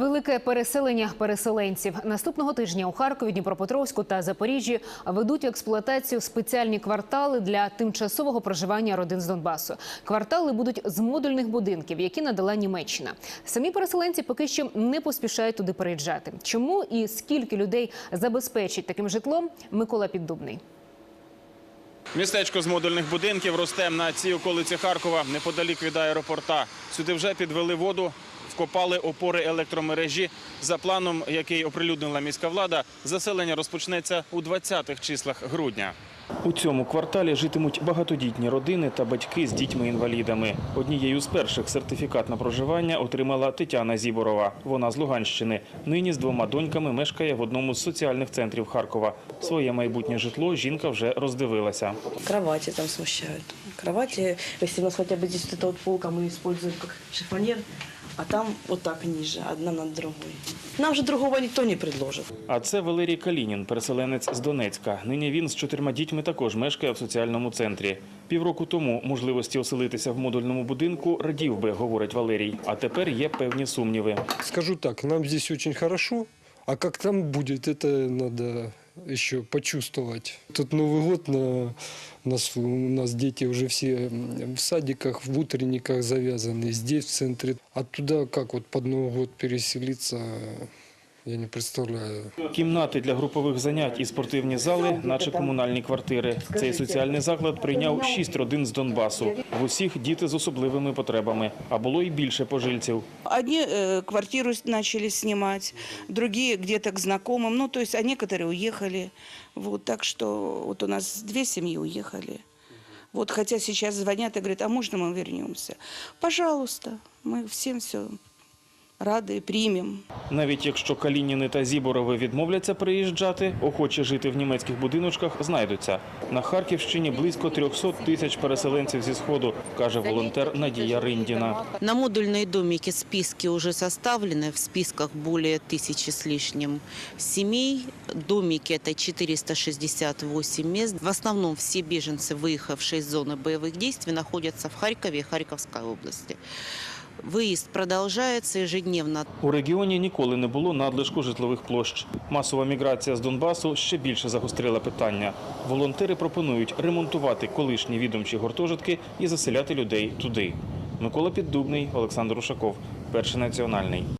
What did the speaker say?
Велике переселення переселенців наступного тижня у Харкові, Дніпропетровську та Запоріжжі ведуть експлуатацію спеціальні квартали для тимчасового проживання родин з Донбасу. Квартали будуть з модульних будинків, які надала Німеччина. Самі переселенці поки що не поспішають туди переїжджати. Чому і скільки людей забезпечить таким житлом? Микола Піддубний. Містечко з модульних будинків росте на цій околиці Харкова, неподалік від аеропорта. Сюди вже підвели воду, вкопали опори електромережі. За планом, який оприлюднила міська влада, заселення розпочнеться у 20-х числах грудня. У цьому кварталі житимуть багатодітні родини та батьки з дітьми-інвалідами. Однією з перших сертифікат на проживання отримала Тетяна Зіборова. Вона з Луганщини. Нині з двома доньками мешкає в одному з соціальних центрів Харкова. Своє майбутнє житло жінка вже роздивилася. Кровати там смущают. Кровати, если у нас хотя бы здесь вот эта вот полка мы используем как шифонер, а там вот так ниже, одна над другой. Нам же другого никто не предложит. А це Валерій Калінін, переселенець з Донецька. Нині він з чотирма дітьми також мешкає в соціальному центрі. Півроку тому можливості оселитися в модульному будинку радів би, говорить Валерій. А тепер є певні сумніви. Скажу так, нам здесь очень хорошо, а как там будет, это надо еще почувствовать. Тут Новый год, на, нас, у нас дети уже все м, в садиках, в утренниках завязаны, здесь в центре. А туда как вот под Новый год переселиться, я не представляю. Кімнати для групових занять і спортивні зали, наче комунальні квартири. Цей соціальний заклад прийняв шість родин з Донбасу. В усіх діти з особливими потребами. А було і більше пожильців. Одни э, квартиру с- начали снимать, другие где-то к знакомым, ну, то есть, а некоторые уехали. Вот, так что вот у нас две семьи уехали. Вот, хотя сейчас звонят и говорят, а можно мы вернемся? Пожалуйста, мы всем все рады, примем. Навіть якщо Калініни та Зіборови відмовляться приїжджати, охочі жити в німецьких будиночках знайдуться. На Харківщині близько 300 тисяч переселенців зі сходу, каже волонтер Надія Риндіна. На модульные домики списки уже составлены, в списках более тысячи с лишним семей. Домики это 468 мест. В основном все беженцы, выехавшие из зоны боевых действий, находятся в Харькове и Харьковской области. Выезд продовжується ежедневно. У регіоні ніколи не було надлишку житлових площ. Масова міграція з Донбасу ще більше загострила питання. Волонтери пропонують ремонтувати колишні відомчі гуртожитки і заселяти людей туди. Микола Піддубний, Олександр Ушаков, перший національний.